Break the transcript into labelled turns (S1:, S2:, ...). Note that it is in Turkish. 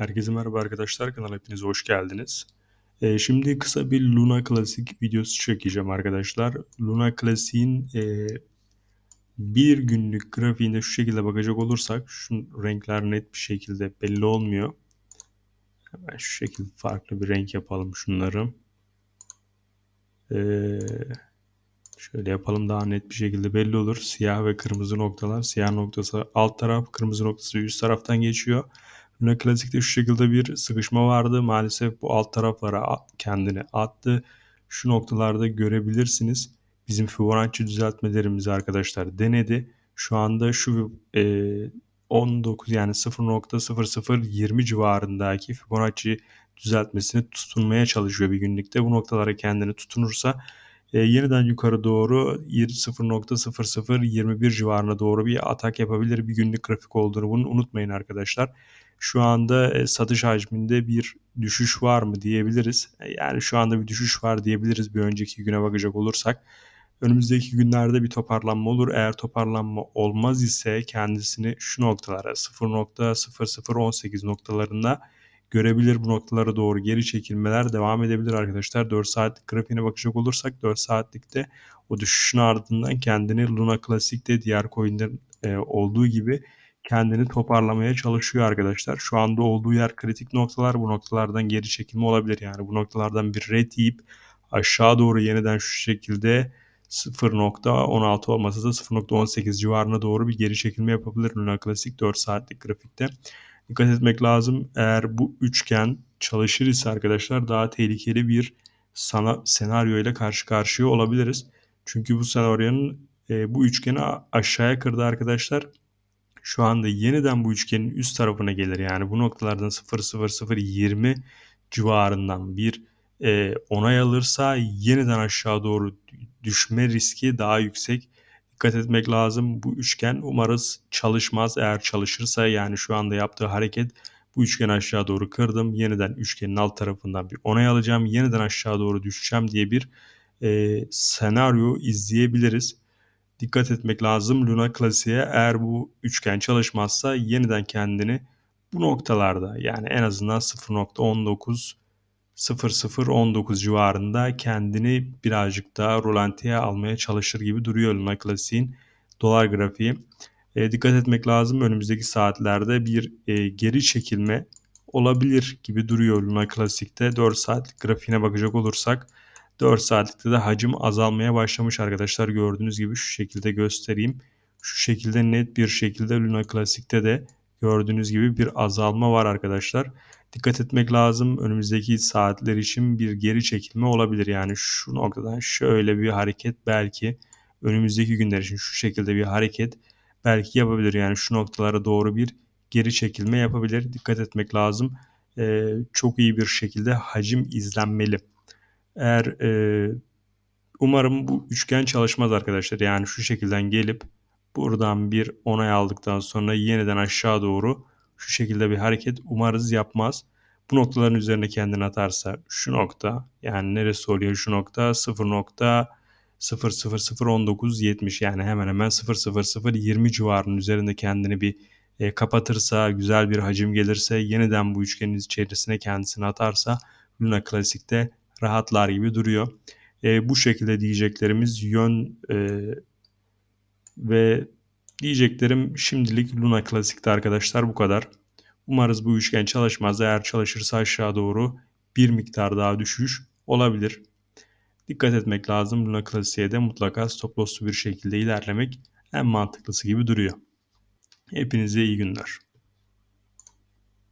S1: Herkese merhaba arkadaşlar. Kanala hepiniz hoş geldiniz. Ee, şimdi kısa bir Luna Klasik videosu çekeceğim arkadaşlar. Luna Klasik'in e, bir günlük grafiğinde şu şekilde bakacak olursak şu renkler net bir şekilde belli olmuyor. Hemen şu şekilde farklı bir renk yapalım şunları. Ee, şöyle yapalım daha net bir şekilde belli olur. Siyah ve kırmızı noktalar. Siyah noktası alt taraf, kırmızı noktası üst taraftan geçiyor. Luna Classic'te şu şekilde bir sıkışma vardı. Maalesef bu alt taraflara kendini attı. Şu noktalarda görebilirsiniz. Bizim Fibonacci düzeltmelerimizi arkadaşlar denedi. Şu anda şu e, 19 yani 0.0020 civarındaki Fibonacci düzeltmesini tutunmaya çalışıyor bir günlükte. Bu noktalara kendini tutunursa e, yeniden yukarı doğru 0.0021 civarına doğru bir atak yapabilir. Bir günlük grafik olduğunu bunu unutmayın arkadaşlar şu anda e, satış hacminde bir düşüş var mı diyebiliriz. E, yani şu anda bir düşüş var diyebiliriz bir önceki güne bakacak olursak. Önümüzdeki günlerde bir toparlanma olur. Eğer toparlanma olmaz ise kendisini şu noktalara 0.0018 noktalarında görebilir. Bu noktalara doğru geri çekilmeler devam edebilir arkadaşlar. 4 saatlik grafiğine bakacak olursak 4 saatlikte o düşüşün ardından kendini Luna Classic'te diğer coinlerin e, olduğu gibi kendini toparlamaya çalışıyor arkadaşlar. Şu anda olduğu yer kritik noktalar. Bu noktalardan geri çekilme olabilir. Yani bu noktalardan bir red yiyip aşağı doğru yeniden şu şekilde 0.16 olmasa da 0.18 civarına doğru bir geri çekilme yapabilir Luna Classic 4 saatlik grafikte. Dikkat etmek lazım. Eğer bu üçgen çalışır ise arkadaşlar daha tehlikeli bir sana, senaryo ile karşı karşıya olabiliriz. Çünkü bu senaryonun e, bu üçgeni aşağıya kırdı arkadaşlar şu anda yeniden bu üçgenin üst tarafına gelir. Yani bu noktalardan 0-0-0-20 civarından bir e, onay alırsa yeniden aşağı doğru düşme riski daha yüksek. Dikkat etmek lazım. Bu üçgen umarız çalışmaz. Eğer çalışırsa yani şu anda yaptığı hareket bu üçgeni aşağı doğru kırdım. Yeniden üçgenin alt tarafından bir onay alacağım. Yeniden aşağı doğru düşeceğim diye bir e, senaryo izleyebiliriz dikkat etmek lazım. Luna klasiğe eğer bu üçgen çalışmazsa yeniden kendini bu noktalarda yani en azından 0.19 0019 civarında kendini birazcık daha rolantiye almaya çalışır gibi duruyor Luna klasiğin dolar grafiği. E, dikkat etmek lazım önümüzdeki saatlerde bir e, geri çekilme olabilir gibi duruyor Luna klasikte 4 saatlik grafiğine bakacak olursak 4 saatlikte de hacim azalmaya başlamış arkadaşlar. Gördüğünüz gibi şu şekilde göstereyim. Şu şekilde net bir şekilde Luna Classic'te de gördüğünüz gibi bir azalma var arkadaşlar. Dikkat etmek lazım. Önümüzdeki saatler için bir geri çekilme olabilir. Yani şu noktadan şöyle bir hareket belki önümüzdeki günler için şu şekilde bir hareket belki yapabilir. Yani şu noktalara doğru bir geri çekilme yapabilir. Dikkat etmek lazım. Ee, çok iyi bir şekilde hacim izlenmeli. Eğer e, umarım bu üçgen çalışmaz arkadaşlar. Yani şu şekilden gelip buradan bir onay aldıktan sonra yeniden aşağı doğru şu şekilde bir hareket umarız yapmaz. Bu noktaların üzerine kendini atarsa şu nokta yani neresi oluyor şu nokta 0.0001970 yani hemen hemen 0.0020 civarının üzerinde kendini bir e, kapatırsa güzel bir hacim gelirse yeniden bu üçgenin içerisine kendisini atarsa Luna Classic'te rahatlar gibi duruyor. E, bu şekilde diyeceklerimiz yön e, ve diyeceklerim şimdilik Luna Klasik'te arkadaşlar bu kadar. Umarız bu üçgen çalışmaz. Eğer çalışırsa aşağı doğru bir miktar daha düşüş olabilir. Dikkat etmek lazım. Luna Klasik'e de mutlaka stop loss'lu bir şekilde ilerlemek en mantıklısı gibi duruyor. Hepinize iyi günler.